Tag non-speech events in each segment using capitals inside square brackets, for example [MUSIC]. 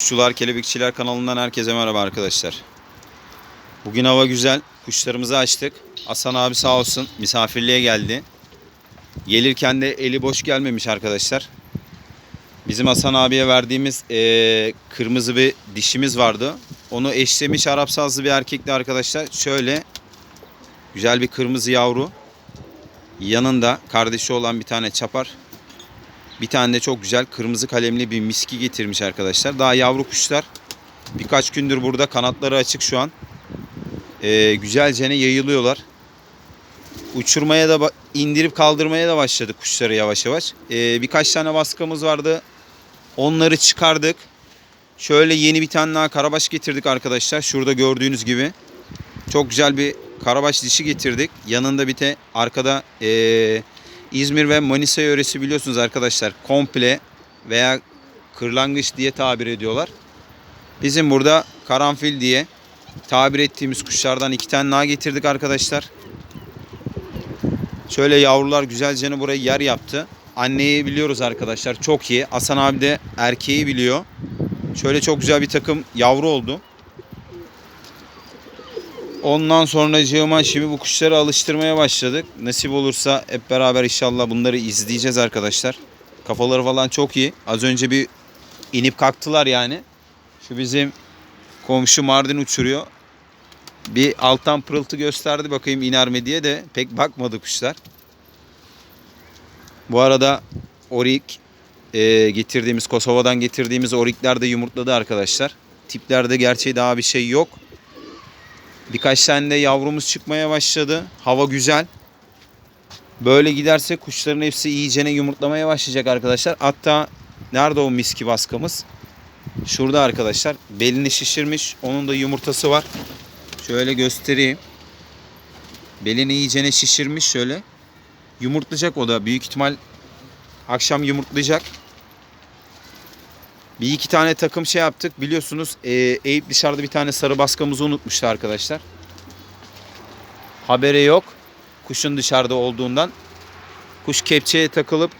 Kuşçular Kelebekçiler kanalından herkese merhaba arkadaşlar. Bugün hava güzel. Kuşlarımızı açtık. Hasan abi sağ olsun misafirliğe geldi. Gelirken de eli boş gelmemiş arkadaşlar. Bizim Hasan abiye verdiğimiz eee, kırmızı bir dişimiz vardı. Onu eşlemiş Arap sazlı bir erkekli arkadaşlar. Şöyle güzel bir kırmızı yavru. Yanında kardeşi olan bir tane çapar. Bir tane de çok güzel kırmızı kalemli bir miski getirmiş arkadaşlar. Daha yavru kuşlar. Birkaç gündür burada kanatları açık şu an. Ee, güzelce yayılıyorlar. Uçurmaya da indirip kaldırmaya da başladık kuşları yavaş yavaş. Ee, birkaç tane baskamız vardı. Onları çıkardık. Şöyle yeni bir tane daha karabaş getirdik arkadaşlar. Şurada gördüğünüz gibi. Çok güzel bir karabaş dişi getirdik. Yanında bir de arkada ee, İzmir ve Manisa yöresi biliyorsunuz arkadaşlar komple veya kırlangıç diye tabir ediyorlar. Bizim burada karanfil diye tabir ettiğimiz kuşlardan iki tane daha getirdik arkadaşlar. Şöyle yavrular güzelce burayı yer yaptı. Anneyi biliyoruz arkadaşlar çok iyi. Hasan abi de erkeği biliyor. Şöyle çok güzel bir takım yavru oldu. Ondan sonra şimdi bu kuşları alıştırmaya başladık. Nasip olursa hep beraber inşallah bunları izleyeceğiz arkadaşlar. Kafaları falan çok iyi. Az önce bir inip kalktılar yani. Şu bizim komşu Mardin uçuruyor. Bir alttan pırıltı gösterdi bakayım iner mi diye de pek bakmadı kuşlar. Bu arada orik e, getirdiğimiz Kosova'dan getirdiğimiz orikler de yumurtladı arkadaşlar. Tiplerde gerçeği daha bir şey yok. Birkaç tane de yavrumuz çıkmaya başladı. Hava güzel. Böyle giderse kuşların hepsi iyicene yumurtlamaya başlayacak arkadaşlar. Hatta nerede o miski baskamız? Şurada arkadaşlar. Belini şişirmiş. Onun da yumurtası var. Şöyle göstereyim. Belini iyicene şişirmiş şöyle. Yumurtlayacak o da. Büyük ihtimal akşam yumurtlayacak. Bir iki tane takım şey yaptık. Biliyorsunuz e, Eyüp dışarıda bir tane sarı baskamızı unutmuştu arkadaşlar. Haberi yok. Kuşun dışarıda olduğundan. Kuş kepçeye takılıp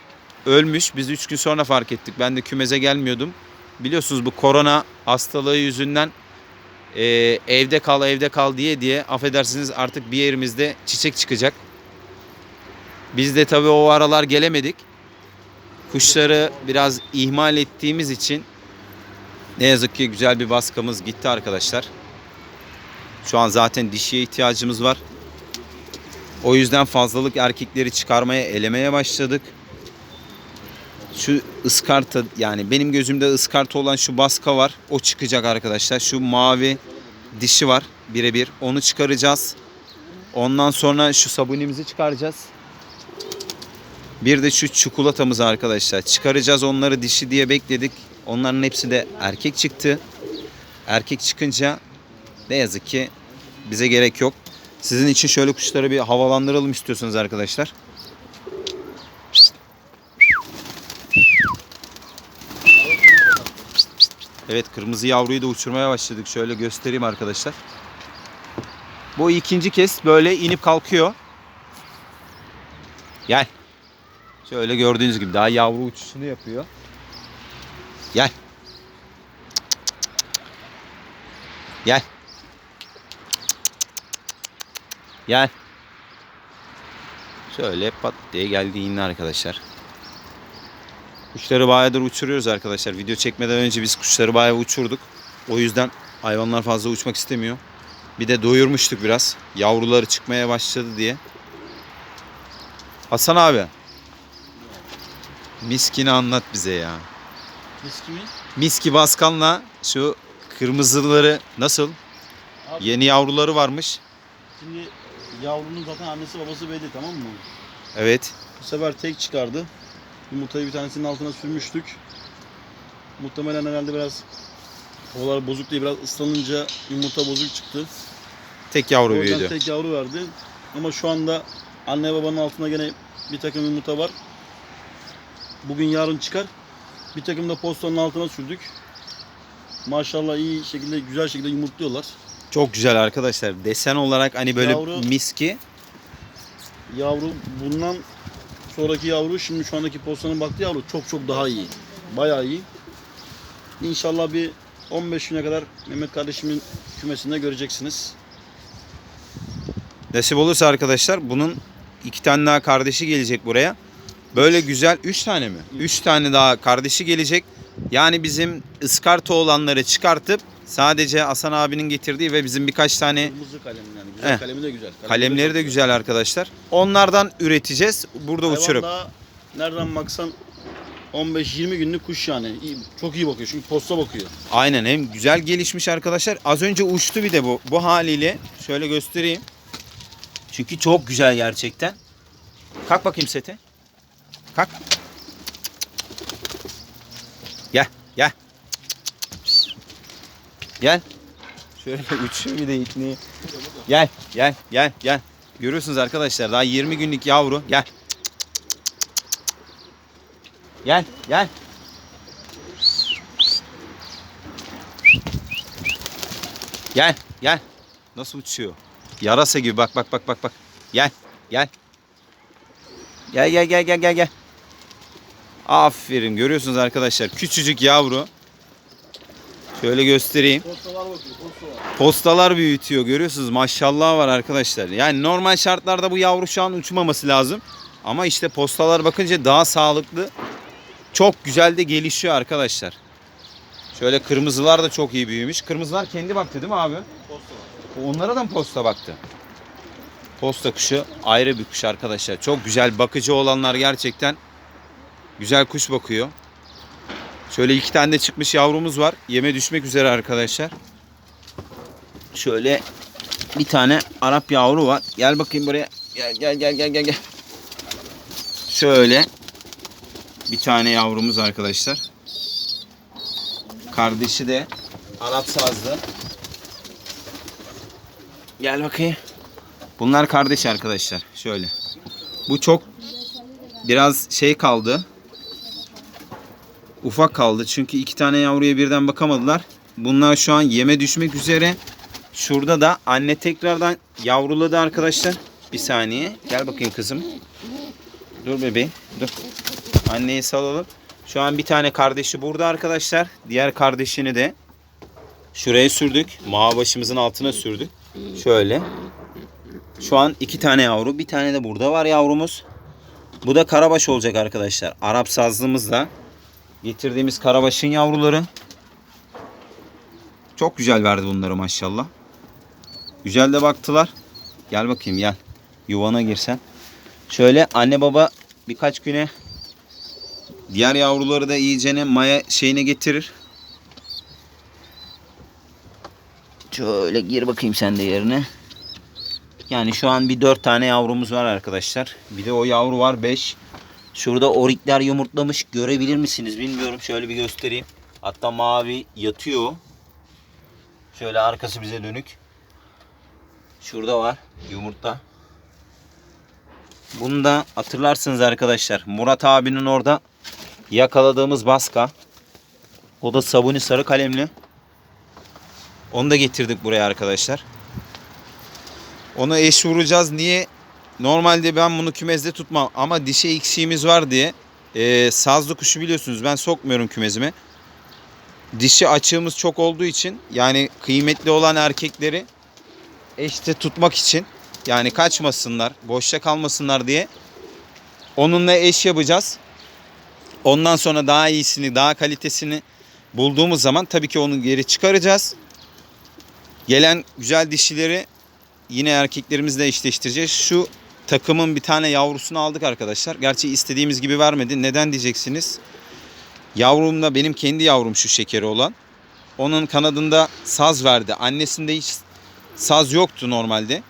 ölmüş. Biz 3 gün sonra fark ettik. Ben de kümeze gelmiyordum. Biliyorsunuz bu korona hastalığı yüzünden e, evde kal evde kal diye diye affedersiniz artık bir yerimizde çiçek çıkacak. Biz de tabii o aralar gelemedik. Kuşları biraz ihmal ettiğimiz için ne yazık ki güzel bir baskamız gitti arkadaşlar. Şu an zaten dişiye ihtiyacımız var. O yüzden fazlalık erkekleri çıkarmaya, elemeye başladık. Şu ıskarta yani benim gözümde ıskarta olan şu baska var. O çıkacak arkadaşlar. Şu mavi dişi var birebir. Onu çıkaracağız. Ondan sonra şu sabunimizi çıkaracağız. Bir de şu çikolatamız arkadaşlar. Çıkaracağız onları dişi diye bekledik. Onların hepsi de erkek çıktı. Erkek çıkınca ne yazık ki bize gerek yok. Sizin için şöyle kuşları bir havalandıralım istiyorsanız arkadaşlar. Evet kırmızı yavruyu da uçurmaya başladık. Şöyle göstereyim arkadaşlar. Bu ikinci kez böyle inip kalkıyor. Gel. Şöyle gördüğünüz gibi daha yavru uçuşunu yapıyor. Gel. Gel. Gel. Şöyle pat diye geldi yine arkadaşlar. Kuşları bayağıdır uçuruyoruz arkadaşlar. Video çekmeden önce biz kuşları bayağı uçurduk. O yüzden hayvanlar fazla uçmak istemiyor. Bir de doyurmuştuk biraz. Yavruları çıkmaya başladı diye. Hasan abi. Miskini anlat bize ya. Miski mi? Miski Baskan'la şu kırmızıları nasıl? Abi, Yeni yavruları varmış. Şimdi yavrunun zaten annesi babası belli tamam mı? Evet. Bu sefer tek çıkardı. Yumurtayı bir tanesinin altına sürmüştük. Muhtemelen herhalde biraz havalar bozuk diye biraz ıslanınca yumurta bozuk çıktı. Tek yavru büyüdü. tek yavru verdi. Ama şu anda anne babanın altında gene bir takım yumurta var. Bugün yarın çıkar. Bir takım da postanın altına sürdük. Maşallah iyi şekilde güzel şekilde yumurtluyorlar. Çok güzel arkadaşlar. Desen olarak hani böyle Yavru- miski. Yavru bundan sonraki yavru şimdi şu andaki postanın baktığı yavru çok çok daha iyi. Bayağı iyi. İnşallah bir 15 güne kadar Mehmet kardeşimin kümesinde göreceksiniz. Nasip olursa arkadaşlar bunun iki tane daha kardeşi gelecek buraya. Böyle güzel üç tane mi? Üç tane daha kardeşi gelecek. Yani bizim ıskarta olanları çıkartıp sadece Hasan abinin getirdiği ve bizim birkaç tane Kırmızı kalem yani. Güzel Heh. kalemi de güzel. Kalemi kalemleri de güzel arkadaşlar. Onlardan üreteceğiz. Burada Hayvan uçurup. daha nereden baksan 15-20 günlük kuş yani. İyi, çok iyi bakıyor çünkü posta bakıyor. Aynen hem güzel gelişmiş arkadaşlar. Az önce uçtu bir de bu. Bu haliyle şöyle göstereyim. Çünkü çok güzel gerçekten. Kalk bakayım sete. Kalk. Gel gel. Gel. Şöyle [LAUGHS] uçuyor bir de ikneyi. Gel gel gel gel. Görüyorsunuz arkadaşlar daha 20 günlük yavru. Gel. Gel gel. Gel gel. Nasıl uçuyor? Yarasa gibi bak bak bak bak bak. Gel gel. Gel gel gel gel gel gel. Aferin görüyorsunuz arkadaşlar küçücük yavru. Şöyle göstereyim. Postalar bakıyor postalar. Postalar büyütüyor görüyorsunuz maşallah var arkadaşlar. Yani normal şartlarda bu yavru şu an uçmaması lazım. Ama işte postalar bakınca daha sağlıklı. Çok güzel de gelişiyor arkadaşlar. Şöyle kırmızılar da çok iyi büyümüş. Kırmızılar kendi baktı değil mi abi? Postalar. Onlara da mı posta baktı? Posta kuşu ayrı bir kuş arkadaşlar. Çok güzel bakıcı olanlar gerçekten güzel kuş bakıyor. Şöyle iki tane de çıkmış yavrumuz var. Yeme düşmek üzere arkadaşlar. Şöyle bir tane Arap yavru var. Gel bakayım buraya. Gel gel gel gel gel gel. Şöyle bir tane yavrumuz arkadaşlar. Kardeşi de Arap sazlı. Gel bakayım. Bunlar kardeş arkadaşlar. Şöyle. Bu çok biraz şey kaldı. Ufak kaldı. Çünkü iki tane yavruya birden bakamadılar. Bunlar şu an yeme düşmek üzere. Şurada da anne tekrardan yavruladı arkadaşlar. Bir saniye. Gel bakayım kızım. Dur bebeğim. Dur. Anneyi salalım. Şu an bir tane kardeşi burada arkadaşlar. Diğer kardeşini de şuraya sürdük. Mağa başımızın altına sürdük. Şöyle. Şu an iki tane yavru. Bir tane de burada var yavrumuz. Bu da karabaş olacak arkadaşlar. Arap sazlığımızla getirdiğimiz karabaşın yavruları. Çok güzel verdi bunları maşallah. Güzel de baktılar. Gel bakayım gel. Yuvana girsen. Şöyle anne baba birkaç güne diğer yavruları da iyicene maya şeyine getirir. Şöyle gir bakayım sen de yerine. Yani şu an bir dört tane yavrumuz var arkadaşlar. Bir de o yavru var beş. Şurada orikler yumurtlamış. Görebilir misiniz bilmiyorum. Şöyle bir göstereyim. Hatta mavi yatıyor. Şöyle arkası bize dönük. Şurada var yumurta. Bunu da hatırlarsınız arkadaşlar. Murat abinin orada yakaladığımız baska. O da sabuni sarı kalemli. Onu da getirdik buraya arkadaşlar. Onu eş vuracağız. Niye? Normalde ben bunu kümezde tutmam ama dişe eksiğimiz var diye e, sazlı kuşu biliyorsunuz ben sokmuyorum kümezime. Dişi açığımız çok olduğu için yani kıymetli olan erkekleri eşte tutmak için yani kaçmasınlar, boşta kalmasınlar diye onunla eş yapacağız. Ondan sonra daha iyisini, daha kalitesini bulduğumuz zaman tabii ki onu geri çıkaracağız. Gelen güzel dişileri yine erkeklerimizle eşleştireceğiz. Şu takımın bir tane yavrusunu aldık arkadaşlar. Gerçi istediğimiz gibi vermedi. Neden diyeceksiniz? Yavrum da benim kendi yavrum şu şekeri olan. Onun kanadında saz verdi. Annesinde hiç saz yoktu normalde.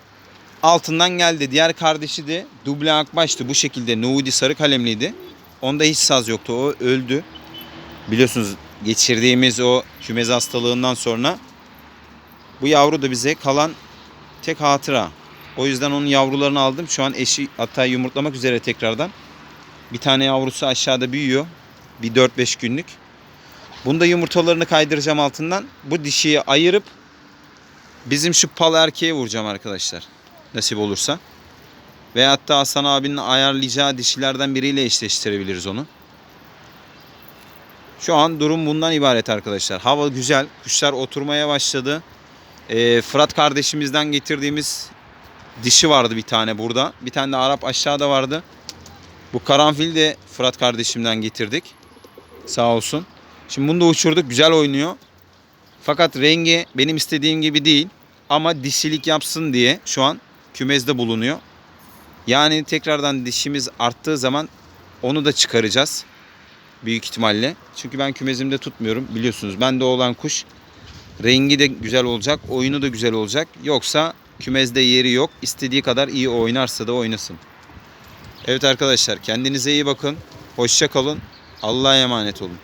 Altından geldi. Diğer kardeşi de duble akbaştı. Bu şekilde Nuudi sarı kalemliydi. Onda hiç saz yoktu. O öldü. Biliyorsunuz geçirdiğimiz o kümez hastalığından sonra bu yavru da bize kalan tek hatıra. O yüzden onun yavrularını aldım. Şu an eşi hatta yumurtlamak üzere tekrardan. Bir tane yavrusu aşağıda büyüyor. Bir 4-5 günlük. Bunda yumurtalarını kaydıracağım altından. Bu dişiyi ayırıp bizim şu pal erkeğe vuracağım arkadaşlar. Nasip olursa. Ve hatta Hasan abinin ayarlayacağı dişilerden biriyle eşleştirebiliriz onu. Şu an durum bundan ibaret arkadaşlar. Hava güzel. Kuşlar oturmaya başladı. Ee, Fırat kardeşimizden getirdiğimiz dişi vardı bir tane burada. Bir tane de Arap aşağıda vardı. Bu karanfil de Fırat kardeşimden getirdik. Sağ olsun. Şimdi bunu da uçurduk. Güzel oynuyor. Fakat rengi benim istediğim gibi değil. Ama dişilik yapsın diye şu an kümezde bulunuyor. Yani tekrardan dişimiz arttığı zaman onu da çıkaracağız. Büyük ihtimalle. Çünkü ben kümezimde tutmuyorum. Biliyorsunuz bende olan kuş rengi de güzel olacak. Oyunu da güzel olacak. Yoksa kümezde yeri yok. İstediği kadar iyi oynarsa da oynasın. Evet arkadaşlar kendinize iyi bakın. Hoşça kalın. Allah'a emanet olun.